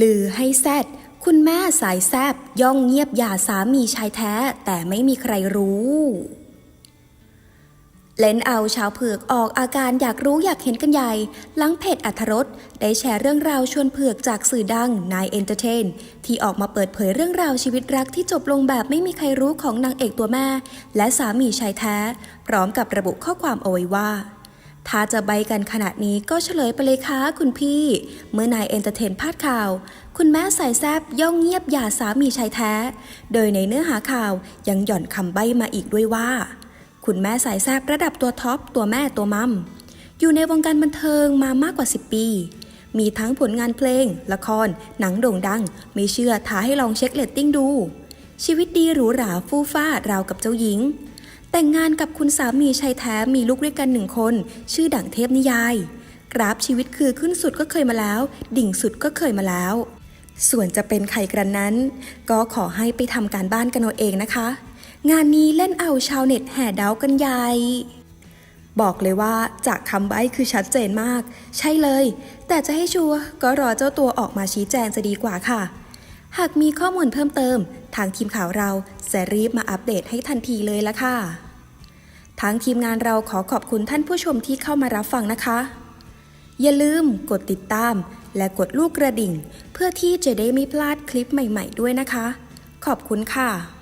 ลือให้แซดคุณแม่สายแซบย่องเงียบหย่าสามีชายแท้แต่ไม่มีใครรู้ เล่นเอาชาวเผือกออกอาการอยากรู้อยากเห็นกันใหญ่ หลังเพจอัธรสได้แชร์เรื่องราวชวนเผือกจากสื่อดังนายเอนเตอร์เทน ที่ออกมาเปิดเผยเรื่องราวชีวิตรักที่จบลงแบบไม่มีใครรู้ของนางเอกตัวแม่ และสามีชายแท้ พร้อมกับระบุข้อความเอาไว้ว่า ถ้าจะใบกันขนาดนี้ก็เฉลยไปเลยค่ะคุณพี่ เมื่อนายเอนเตอร์เทนพาดข่าว คุณแม่สายแซบย่องเงียบหย่าสามีชายแท้ โดยในเนื้อหาข่าวยังหย่อนคำใบมาอีกด้วยว่า คุณแม่สายแซบระดับตัวท็อปตัวแม่ตัวมัมอยู่ในวงการบันเทิงมามากกว่า 10 ปี มีทั้งผลงานเพลง ละคร หนังโด่งดัง ไม่เชื่อท้าให้ลองเช็คเลตติ้งดู ชีวิตดีหรูหราฟู่ฟ้าราวกับเจ้าหญิง แต่งงานกับคุณสามีชายแท้มีลูกด้วยกันหนึ่งคน ชื่อดั่งเทพนิยาย กราฟชีวิตคือขึ้นสุดก็เคยมาแล้ว ดิ่งสุดก็เคยมาแล้ว ส่วนจะเป็นใครกันนั้น ก็ขอให้ไปทำการบ้านกันเอาเองนะคะ งานนี้เล่นเอาชาวเน็ตแห่เดากันใหญ่บอกเลยว่าจากคำใบ้คือชัดเจนมาก ใช่เลย แต่จะให้ชัวร์ก็รอเจ้าตัวออกมาชี้แจงจะดีกว่าค่ะ หากมีข้อมูลเพิ่มเติม ทางทีมข่าวเราจะรีบมาอัปเดตให้ทันทีเลยละค่ะ ทางทีมงานเราขอขอบคุณท่านผู้ชมที่เข้ามารับฟังนะคะ อย่าลืมกดติดตาม และกดลูกกระดิ่ง เพื่อที่จะได้ไม่พลาดคลิปใหม่ ๆ ด้วยนะคะ ขอบคุณค่ะ